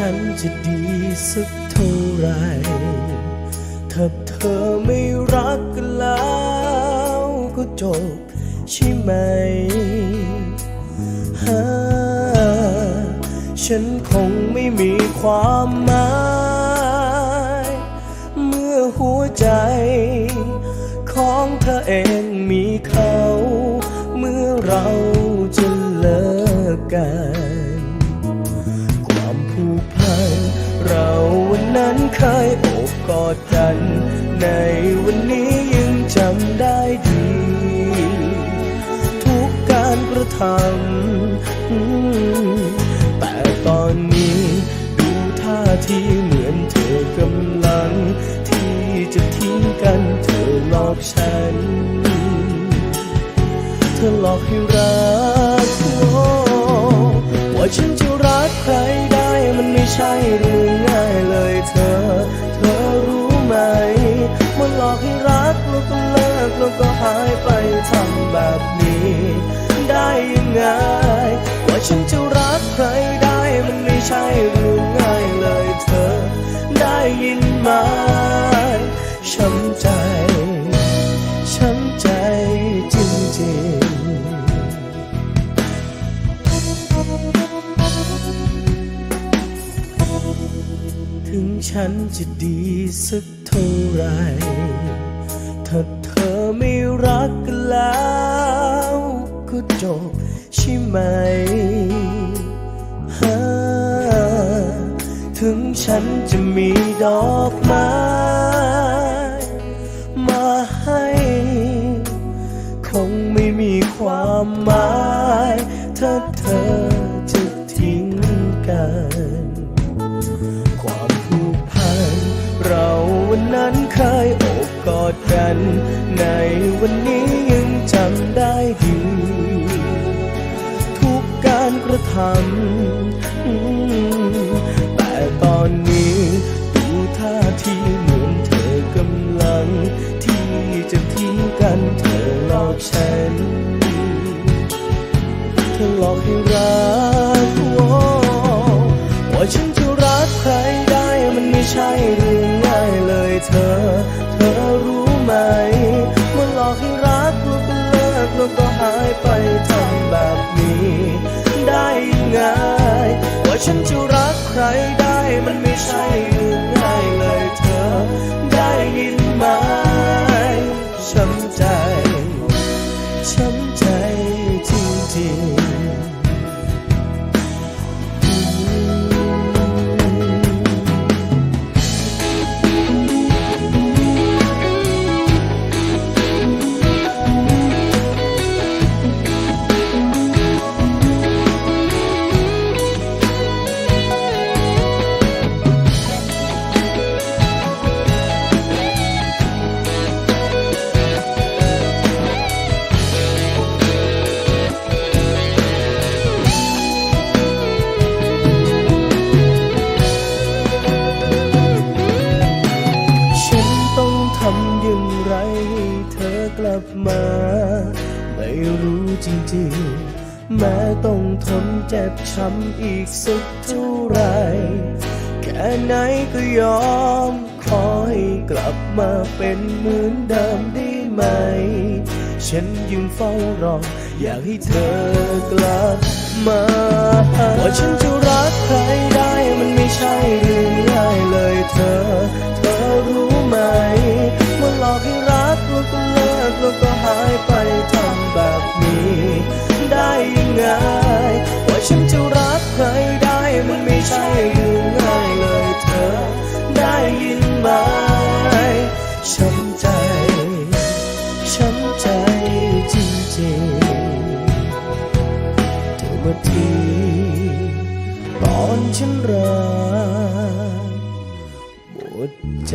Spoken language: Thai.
ฉันจะดีสักเท่าไรถ้าเธอไม่รักกันแล้วก็จบใช่ไหมฮะฉันคงไม่มีความหมายเมื่อหัวใจ ของเธอเองมีเขา เมื่อเราจะเลิกกัน นั้นเคยโอบกอดกัน ในวันนี้ยังจำได้ดี ทุกการกระทำแต่ตอนนี้ดูท่าทีเหมือนเธอกำลัง ที่จะทิ้งกันเธอหลอกฉัน เธอหลอกให้รักโอ้ว่าฉันจะรักใครได้มันไม่ใช่เรื่องง่ายเลย ธอ เธอรู้ไหมมันหลอกให้รักแล้วก็เลิกแล้วก็หายไปทำแบบนี้ ได้ยังไงกว่าฉันจะรักใครได้มันไม่ใช่เรื่องง่ายเลยเธอ ได้ยินไหมช้ำใจ ฉันจะดีสักเท่าไร ถ้าเธอไม่รักกันแล้วก็จบใช่ไหมฮะถึงฉันจะมีดอกไม้มาให้ คงไม่มีความหมาย ถ้าเธอ อดกัน ในวันนี้ยังจำได้ดี ทุกการกระทำแต่ตอนนี้ดูท่าทีเหมือนเธอกำลัง ที่จะทิ้งกันเธอหลอกฉัน เธอหลอกให้รักว่าฉันจะรักใครได้มันไม่ใช่เรื่องง่ายเลยเธอ ฉันจะรักใครได้มันไม่ใช่เรื่องง่ายเลยเธอได้ยินไหม จริงๆ แม้ต้องทนเจ็บช้ำอีกสักเท่าไร แค่ไหนก็ยอม ขอให้กลับมาเป็นเหมือนเดิมได้ไหม ฉันยังเฝ้ารอ อยากให้เธอกลับมา ว่าฉันจะรักใครได้ ฉันจะรักใครได้มันไม่ใช่เรื่องง่ายเลยเธอ ได้ยินไหมช้ำใจ ช้ำใจจริงๆเธอมาทีตอนฉันรักหมดใจ